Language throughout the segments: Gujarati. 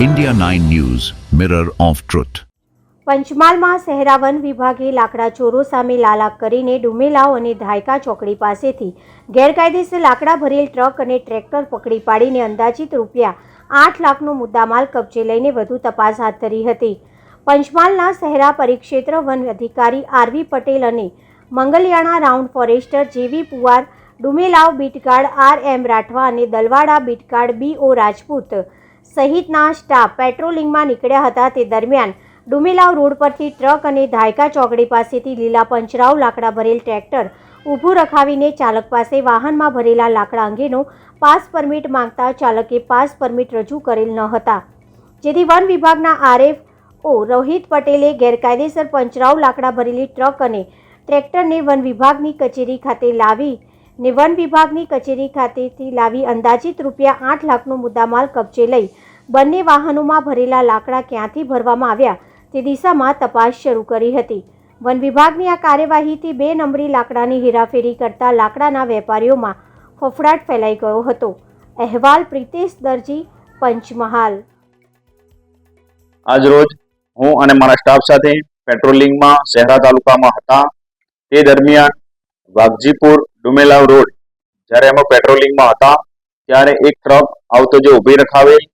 India 9 News, Mirror of Truth. પંચમહાલમાં શહેરા વન વિભાગે લાકડા ચોરો સામે લાલાક કરીને ડુમેલાવ અને ધાયકા ચોકડી પાસેથી ગેરકાયદેસર લાકડા ભરેલ ટ્રક અને ટ્રેક્ટર પકડી પાડીને અંદાજિત રૂપિયા આઠ લાખનો મુદ્દામાલ કબજે લઈને વધુ તપાસ હાથ ધરી હતી પંચમહાલના શહેરા પરિક્ષેત્ર વન અધિકારી આરવી પટેલ અને Mangaliyana round forester J V Puvar Dumelav beat guard R M Rathwa અને દલવાડા બીટગાર્ડ બી ઓ રાજપૂત સહિતના સ્ટાફ પેટ્રોલિંગમાં નીકળ્યા હતા તે દરમિયાન ડુમેલાવ રોડ પરથી ટ્રક અને ધાયકા ચોકડી પાસેથી લીલા પંચરાવ લાકડા ભરેલ ટ્રેક્ટર ઊભું રખાવીને ચાલક પાસે વાહનમાં ભરેલા લાકડા અંગેનો પાસ પરમિટ માંગતા ચાલકે પાસ પરમિટ રજૂ કરેલ ન હતા. જેથી વન વિભાગના આરએફ ઓ રોહિત પટેલે ગેરકાયદેસર પંચરાવ લાકડા ભરેલી ટ્રક અને ટ્રેક્ટરને વન વિભાગની કચેરી ખાતે લાવી ને વન વિભાગની કચેરી ખાતેથી લાવી અંદાજિત રૂપિયા આઠ લાખનો મુદ્દામાલ કબજે લઈ બંને વાહનોમાં ભરેલા લાકડા ક્યાંથી ભરવામાં આવ્યા તે દિશામાં તપાસ શરૂ કરી હતી. વન વિભાગની આ કાર્યવાહીથી બે નંબરી લાકડાની હેરાફેરી કરતા લાકડાના વેપારીઓમાં ફફડાટ ફેલાઈ ગયો હતો. અહેવાલ પ્રિતેશ દરજી, પંચમહાલ. આજરોજ હું અને મારા સ્ટાફ સાથે પેટ્રોલિંગમાં શહેરા તાલુકામાં હતા. તે દરમિયાન વાઘજીપુર ડુમેલાવ રોડ. જ્યારે અમે પેટ્રોલિંગમાં હતા, ત્યારે એક ટ્રક આવતો જે ઊભી રખાવેલ,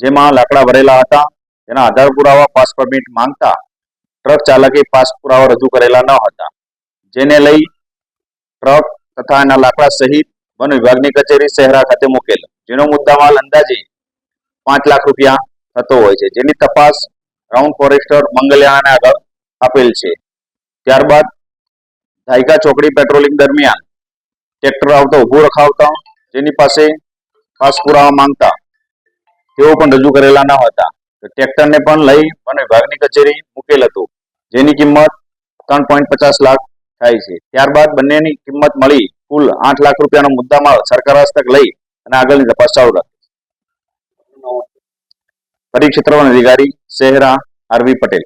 જેમાં લાકડા ભરેલા હતા. તેના આધાર પુરાવા, પાસ પરમિટ માંગતા ટ્રક ચાલકે પાસ પુરાવા રજૂ કરેલા ન હતા. જેને લઈ ટ્રક તથા એના લાકડા સહિત વન વિભાગની કચેરી શહેરા ખાતે મૂકેલ. જેનો મુદ્દામાલ અંદાજે પાંચ લાખ રૂપિયા થતો હોય છે. જેની તપાસ રાઉન્ડ ફોરેસ્ટર મંગલિયાણાને આગળ આપેલ છે. ત્યારબાદ ધાયકા ચોકડી પેટ્રોલિંગ દરમિયાન ટ્રેક્ટર આવતો, ઊભું રખાવતા, જેની પાસે ખાસ પુરાવા માંગતા, તેઓ પણ રજૂ કરેલા ન હતા. ટ્રેક્ટરને પણ લઈ વન વિભાગની કચેરી મૂકેલ હતું, જેની કિંમત ત્રણ પોઈન્ટ પચાસ લાખ થાય છે. ત્યારબાદ બંનેની કિંમત મળી કુલ આઠ લાખ રૂપિયાનો મુદ્દામાલ સરકાર હસ્તક લઈ અને આગળની તપાસ ચાલુ રાખી પરિક્ષેત્ર વન અધિકારી, શહેરા આરવી પટેલ.